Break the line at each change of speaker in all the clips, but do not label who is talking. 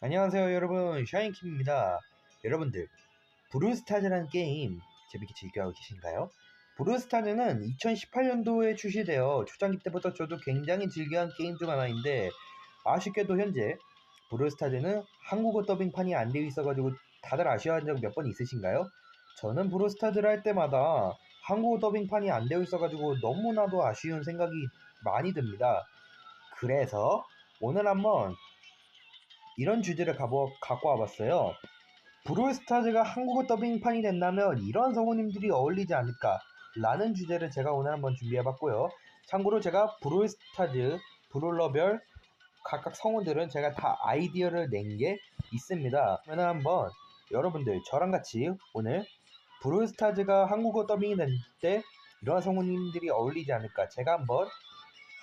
안녕하세요 여러분 샤인킴입니다 여러분들 브루스타즈라는 게임 재밌게 즐겨하고 계신가요? 브루스타즈는 2018년도에 출시되어 초창기 때부터 저도 굉장히 즐겨한 게임 중 하나인데 아쉽게도 현재 브루스타즈는 한국어 더빙판이 안 되어 있어가지고 다들 아쉬워한 적 몇 번 있으신가요? 저는 브루스타즈를 할 때마다 한국어 더빙판이 안 되어 있어가지고 너무나도 아쉬운 생각이 많이 듭니다 그래서 오늘 한번 이런 주제를 가보, 갖고 와봤어요. 브롤스타즈가 한국어 더빙판이 된다면 이런 성우님들이 어울리지 않을까 라는 주제를 제가 오늘 한번 준비해봤고요. 참고로 제가 브롤스타즈, 브롤러별 각각 성우들은 제가 다 아이디어를 낸 게 있습니다. 그러면 한번 여러분들 저랑 같이 오늘 브롤스타즈가 한국어 더빙이 될때 이런 성우님들이 어울리지 않을까 제가 한번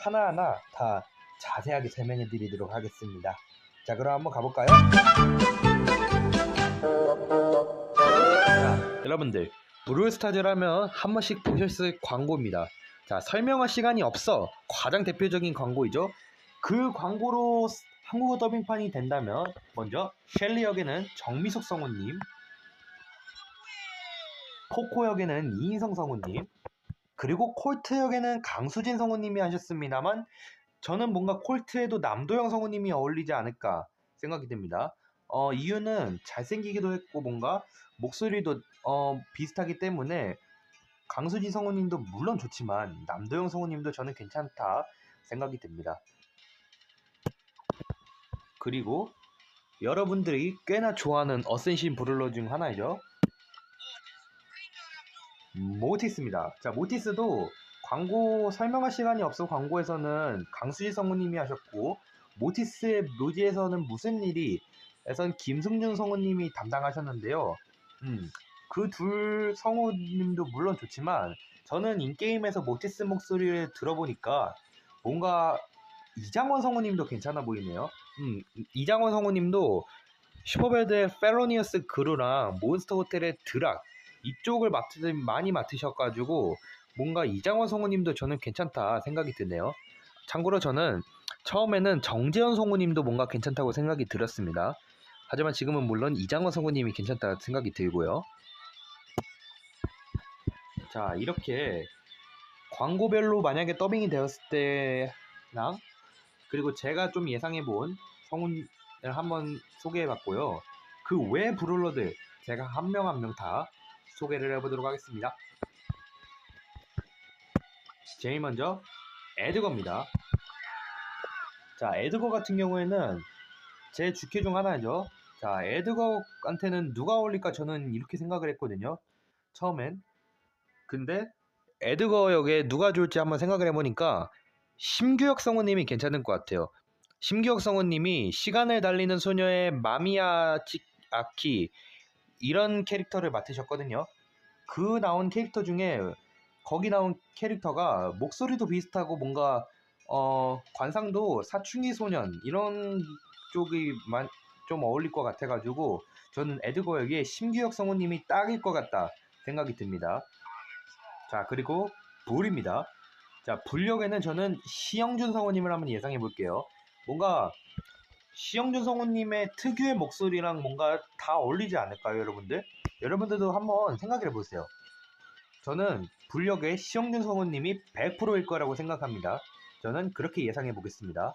하나하나 다 자세하게 설명해 드리도록 하겠습니다. 자, 그럼 한번 가볼까요? 자, 여러분들 브루스타즈라면 한 번씩 보셨을 광고입니다. 자, 설명할 시간이 없어 가장 대표적인 광고이죠. 그 광고로 한국어 더빙판이 된다면 먼저 셸리 역에는 정미숙 성우님, 포코 역에는 이인성 성우님, 그리고 콜트 역에는 강수진 성우님이 하셨습니다만 저는 뭔가 콜트에도 남도영 성우님이 어울리지 않을까 생각이 듭니다. 어, 이유는 잘생기기도 했고 뭔가 목소리도 어, 비슷하기 때문에 강수지 성우님도 물론 좋지만 남도영 성우님도 저는 괜찮다 생각이 듭니다. 그리고 여러분들이 꽤나 좋아하는 어센신 브룰러 중 하나이죠. 모티스입니다. 자, 모티스도 광고 설명할 시간이 없어 광고에서는 강수지 성우님이 하셨고 모티스의 묘지에서는 무슨 일이 에선 김승준 성우님이 담당하셨는데요. 음, 그 둘 성우님도 물론 좋지만 저는 인게임에서 모티스 목소리를 들어보니까 뭔가 이장원 성우님도 괜찮아 보이네요. 음, 이장원 성우님도 슈퍼배드의 페로니어스 그루랑 몬스터 호텔의 드락 이쪽을 맡으 많이 맡으셔가지고 뭔가 이장원 성우님도 저는 괜찮다 생각이 드네요. 참고로 저는 처음에는 정재현 성우님도 뭔가 괜찮다고 생각이 들었습니다. 하지만 지금은 물론 이장원 성우님이 괜찮다 생각이 들고요. 자 이렇게 광고별로 만약에 더빙이 되었을 때랑 그리고 제가 좀 예상해 본 성운을 한번 소개해 봤고요. 그 외 브롤러들 제가 한 명 한 명 다 소개를 해 보도록 하겠습니다. 제일 먼저 에드거입니다. 자, 에드거 같은 경우에는 제 주캐 중 하나죠. 자, 에드거한테는 누가 어울릴까 저는 이렇게 생각을 했거든요. 처음엔. 근데 에드거 역에 누가 좋을지 한번 생각을 해보니까 심규혁 성우님이 괜찮을 것 같아요. 심규혁 성우님이 시간을 달리는 소녀의 마미야 아키 이런 캐릭터를 맡으셨거든요. 그 나온 캐릭터 중에 거기 나온 캐릭터가 목소리도 비슷하고 뭔가 어 관상도 사춘기 소년 이런 쪽이 만, 좀 어울릴 것 같아가지고 저는 에드거 역에 심규혁 성우님이 딱일 것 같다 생각이 듭니다. 자 그리고 불입니다. 자 불역에는 저는 시영준 성우님을 한번 예상해 볼게요. 뭔가 시영준 성우님의 특유의 목소리랑 뭔가 다 어울리지 않을까요, 여러분들? 여러분들도 한번 생각해 보세요. 저는 불력의 시영준 성우님이 100%일 거라고 생각합니다. 저는 그렇게 예상해 보겠습니다.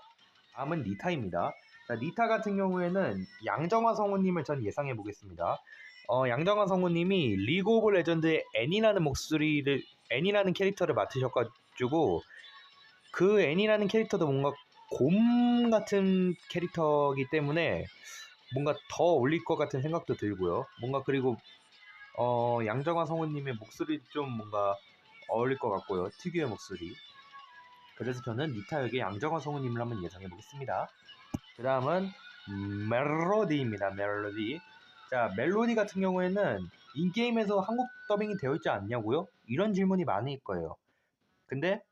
다음은 니타입니다. 자, 니타 같은 경우에는 양정화 성우님을 전 예상해 보겠습니다. 어, 양정화 성우님이 리그 오브 레전드의 애니라는 목소리를 애니라는 캐릭터를 맡으셔가지고 그 애니라는 캐릭터도 뭔가 곰 같은 캐릭터이기 때문에 뭔가 더 어울릴 것 같은 생각도 들고요. 뭔가 그리고 어, 양정화 성우님의 목소리 좀 뭔가 어울릴 것 같고요. 특유의 목소리. 그래서 저는 니타 역의 양정화 성우님을 한번 예상해 보겠습니다. 그 다음은 멜로디입니다. 멜로디. 자, 멜로디 같은 경우에는 인게임에서 한국 더빙이 되어 있지 않냐고요? 이런 질문이 많을 거예요. 근데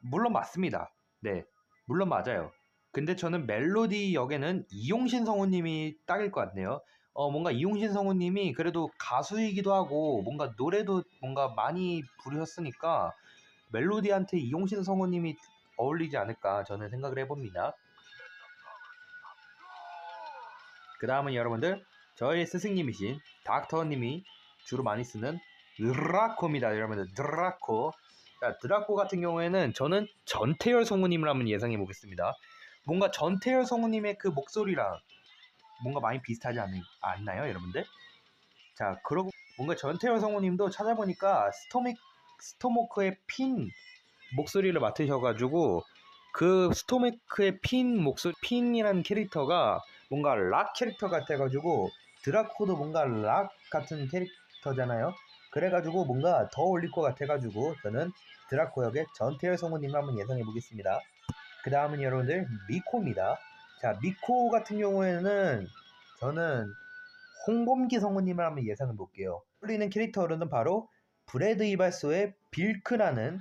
물론 맞습니다. 네, 물론 맞아요. 근데 저는 멜로디 역에는 이용신 성우님이 딱일 것 같네요. 어, 뭔가 이용신 성우님이 그래도 가수이기도 하고 뭔가 노래도 뭔가 많이 부르셨으니까 멜로디한테 이용신 성우님이 어울리지 않을까 저는 생각을 해봅니다. 그 다음은 여러분들 저희 스승님이신 닥터님이 주로 많이 쓰는 드라코입니다 여러분들. 드라코. 자, 드라코 같은 경우에는 저는 전태열 성우님을 한번 예상해 보겠습니다. 뭔가 전태열 성우님의 그 목소리랑 뭔가 많이 비슷하지 않, 않나요 여러분들? 자 그러고 뭔가 전태열 성우님도 찾아보니까 스토믹 스토모크의 핀 목소리를 맡으셔가지고 그 스토메크의 핀 목소리 핀이라는 캐릭터가 뭔가 락 캐릭터 같아가지고 드라코도 뭔가 락 같은 캐릭터잖아요. 그래가지고 뭔가 더 어울릴 것 같아가지고 저는 드라코 역의 전태열 성우님을 한번 예상해 보겠습니다. 그 다음은 여러분들 미코입니다. 자 미코 같은 경우에는 저는 홍범기 성우님을 한번 예상해 볼게요. 어울리는 캐릭터로는 바로 브래드 이발소의 빌크라는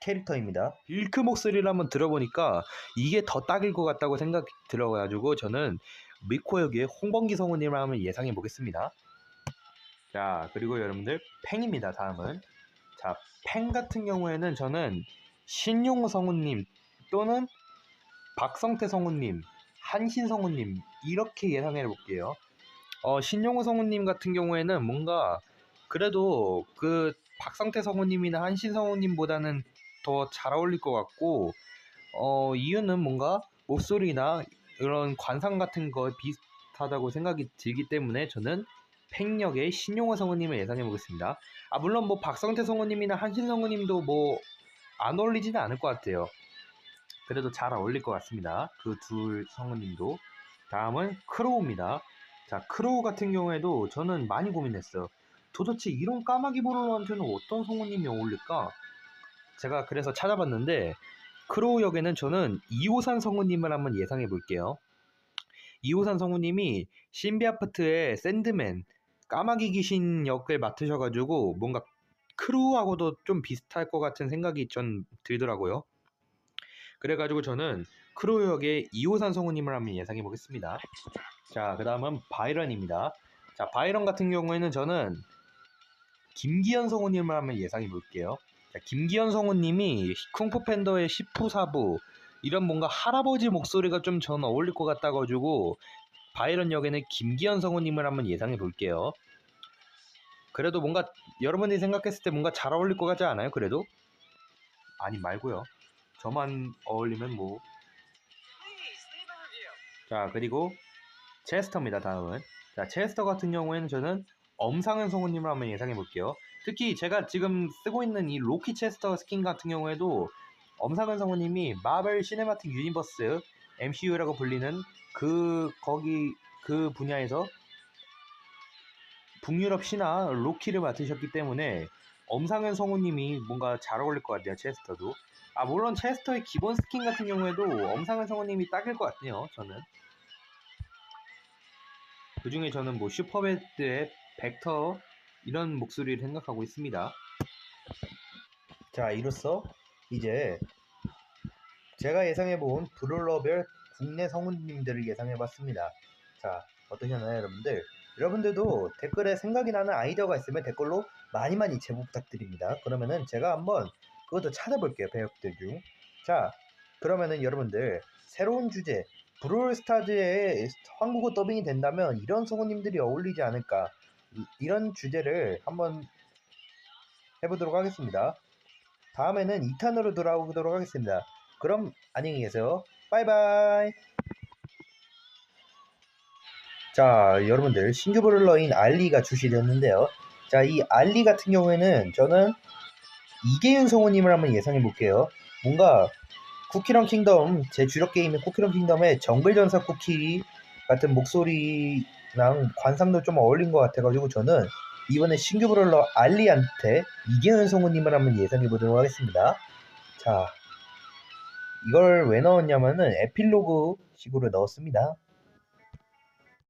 캐릭터입니다. 빌크 목소리를 한번 들어보니까 이게 더 딱일 것 같다고 생각이 들어가지고 저는 미코 역의 홍범기 성우님을 한번 예상해 보겠습니다. 자 그리고 여러분들 팽입니다. 다음은 자 팽 같은 경우에는 저는 신용호 성우님 또는 박성태 성우님, 한신 성우님 이렇게 예상해 볼게요. 어, 신용호 성우님 같은 경우에는 뭔가 그래도 그 박성태 성우님이나 한신 성우님보다는 더 잘 어울릴 것 같고 어, 이유는 뭔가 목소리나 이런 관상 같은 거 비슷하다고 생각이 들기 때문에 저는 팽역의 신용호 성우님을 예상해 보겠습니다. 아 물론 뭐 박성태 성우님이나 한신 성우님도 뭐 안 어울리지는 않을 것 같아요. 그래도 잘 어울릴 것 같습니다. 그 둘 성우님도. 다음은 크로우입니다. 자, 크로우 같은 경우에도 저는 많이 고민했어요. 도대체 이런 까마귀 보러한테는 어떤 성우님이 어울릴까? 제가 그래서 찾아봤는데 크로우 역에는 저는 이호산 성우님을 한번 예상해 볼게요. 이호산 성우님이 신비아파트의 샌드맨 까마귀 귀신 역을 맡으셔가지고 뭔가 크로우하고도 좀 비슷할 것 같은 생각이 전 들더라고요. 그래가지고 저는 크로우 역의 이호산 성우님을 한번 예상해 보겠습니다. 자, 그 다음은 바이런입니다. 자, 바이런 같은 경우에는 저는 김기현 성우님을 한번 예상해 볼게요. 자, 김기현 성우님이 쿵푸 팬더의 시푸사부 이런 뭔가 할아버지 목소리가 좀 전 어울릴 것 같아가지고 바이런 역에는 김기현 성우님을 한번 예상해 볼게요. 그래도 뭔가 여러분이 생각했을 때 뭔가 잘 어울릴 것 같지 않아요? 그래도 아니 말고요. 저만 어울리면 뭐. 자 그리고 체스터입니다. 다음은 자 체스터 같은 경우에는 저는 엄상은 성우님을 한번 예상해 볼게요. 특히 제가 지금 쓰고 있는 이 로키 체스터 스킨 같은 경우에도 엄상은 성우님이 마블 시네마틱 유니버스 MCU라고 불리는 그 거기 그 분야에서 북유럽 신화 로키를 맡으셨기 때문에 엄상현 성우님이 뭔가 잘 어울릴 것 같아요 체스터도 아 물론 체스터의 기본 스킨 같은 경우에도 엄상현 성우님이 딱일 것 같네요 저는. 그 중에 저는 뭐 슈퍼배드의 벡터 이런 목소리를 생각하고 있습니다. 자 이로써 이제 제가 예상해본 브롤러별 국내 성우님들을 예상해봤습니다. 자 어떠셨나요 여러분들? 여러분들도 댓글에 생각이 나는 아이디어가 있으면 댓글로 많이 많이 제보 부탁드립니다. 그러면은 제가 한번 그것도 찾아볼게요. 배역들 중. 자, 그러면은 여러분들 새로운 주제 브롤스타즈의 한국어 더빙이 된다면 이런 성우님들이 어울리지 않을까 이- 이런 주제를 한번 해보도록 하겠습니다. 다음에는 2탄으로 돌아오도록 하겠습니다. 그럼 안녕히 계세요. 바이바이. 자, 여러분들 신규 브롤러인 알리가 출시되었는데요. 자, 이 알리 같은 경우에는 저는 이계윤 성우님을 한번 예상해 볼게요. 뭔가 쿠키런 킹덤 제 주력 게임인 쿠키런 킹덤의 정글 전사 쿠키 같은 목소리랑 관상도 좀 어울린 것 같아가지고 저는 이번에 신규 브롤러 알리한테 이계윤 성우님을 한번 예상해 보도록 하겠습니다. 자, 이걸 왜 넣었냐면은 에필로그 식으로 넣었습니다.